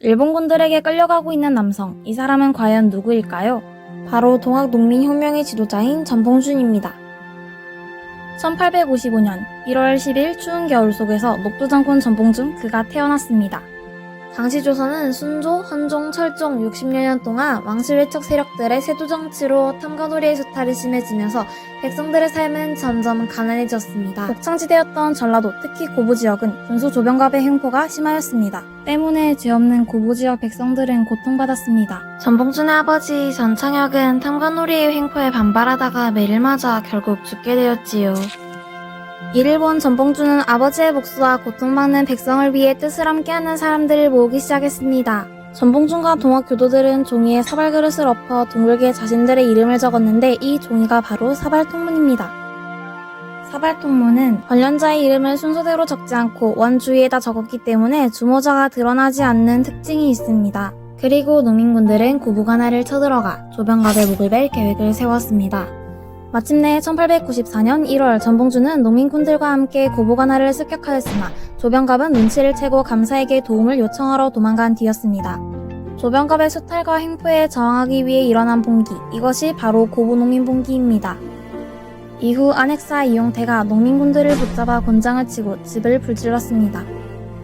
일본군들에게 끌려가고 있는 남성, 이 사람은 과연 누구일까요? 바로 동학농민혁명의 지도자인 전봉준입니다. 1855년 1월 10일 추운 겨울 속에서 녹두장군 전봉준 그가 태어났습니다. 당시 조선은 순조, 헌종, 철종 60여 년 동안 왕실 외척 세력들의 세도 정치로 탐관오리의 수탈이 심해지면서 백성들의 삶은 점점 가난해졌습니다. 곡창지대였던 전라도, 특히 고부 지역은 군수 조병갑의 횡포가 심하였습니다. 때문에 죄 없는 고부 지역 백성들은 고통받았습니다. 전봉준의 아버지 전창혁은 탐관오리의 횡포에 반발하다가 매를 맞아 결국 죽게 되었지요. 이를 본 전봉준은 아버지의 복수와 고통받는 백성을 위해 뜻을 함께하는 사람들을 모으기 시작했습니다. 전봉준과 동학 교도들은 종이에 사발 그릇을 엎어 둥글게 자신들의 이름을 적었는데 이 종이가 바로 사발 통문입니다. 사발 통문은 관련자의 이름을 순서대로 적지 않고 원 주위에다 적었기 때문에 주모자가 드러나지 않는 특징이 있습니다. 그리고 농민군들은 고부가나를 쳐들어가 조병갑의 목을 벨 계획을 세웠습니다. 마침내 1894년 1월 전봉준은 농민군들과 함께 고보관할을 습격하였으나 조병갑은 눈치를 채고 감사에게 도움을 요청하러 도망간 뒤였습니다. 조병갑의 수탈과 행포에 저항하기 위해 일어난 봉기, 이것이 바로 고부농민 봉기입니다. 이후 안핵사 이용태가 농민군들을 붙잡아 곤장을 치고 집을 불질렀습니다.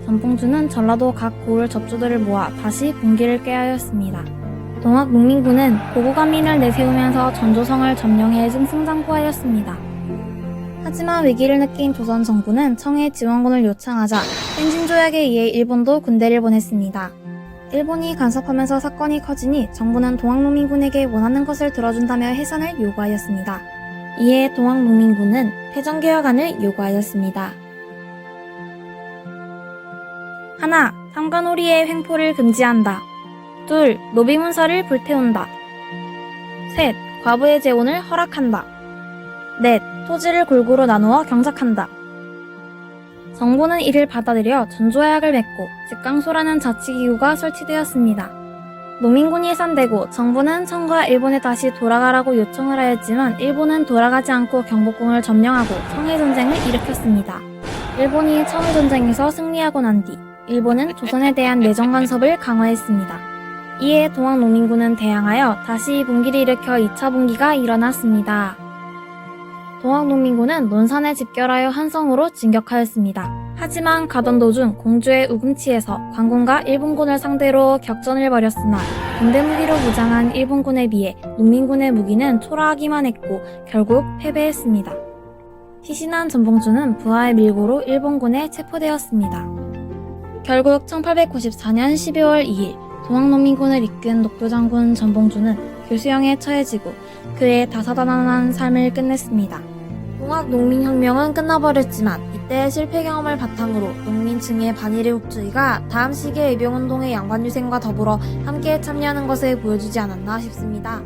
전봉준은 전라도 각 고을 접주들을 모아 다시 봉기를 꾀하였습니다. 동학 농민군은 고구간민을 내세우면서 전조성을 점령해 승승장구하였습니다. 하지만 위기를 느낀 조선 정부는 청해 지원군을 요청하자 행진조약에 의해 일본도 군대를 보냈습니다. 일본이 간섭하면서 사건이 커지니 정부는 동학농민군에게 원하는 것을 들어준다며 해산을 요구하였습니다. 이에 동학농민군은 해전개혁안을 요구하였습니다. 하나, 삼관오리의 횡포를 금지한다. 둘, 노비 문서를 불태운다. 셋, 과부의 재혼을 허락한다. 넷, 토지를 골고루 나누어 경작한다. 정부는 이를 받아들여 전조약을 맺고 직강소라는 자치기구가 설치되었습니다. 농민군이 해산되고 정부는 청과 일본에 다시 돌아가라고 요청을 하였지만 일본은 돌아가지 않고 경복궁을 점령하고 청해전쟁을 일으켰습니다. 일본이 청해전쟁에서 승리하고 난 뒤 일본은 조선에 대한 내정 간섭을 강화했습니다. 이에 동학 농민군은 대항하여 다시 분기를 일으켜 2차 분기가 일어났습니다. 동학 농민군은 논산에 집결하여 한성으로 진격하였습니다. 하지만 가던 도중 공주의 우금치에서 관군과 일본군을 상대로 격전을 벌였으나 군대 무기로 무장한 일본군에 비해 농민군의 무기는 초라하기만 했고 결국 패배했습니다. 희신한 전봉주는 부하의 밀고로 일본군에 체포되었습니다. 결국 1894년 12월 2일 동학농민군을 이끈 녹두장군 전봉주는 교수형에 처해지고 그의 다사다난한 삶을 끝냈습니다. 동학농민혁명은 끝나버렸지만 이때의 실패 경험을 바탕으로 농민층의 반일의 욱주의가 다음 시기의 의병운동의 양반유생과 더불어 함께 참여하는 것을 보여주지 않았나 싶습니다.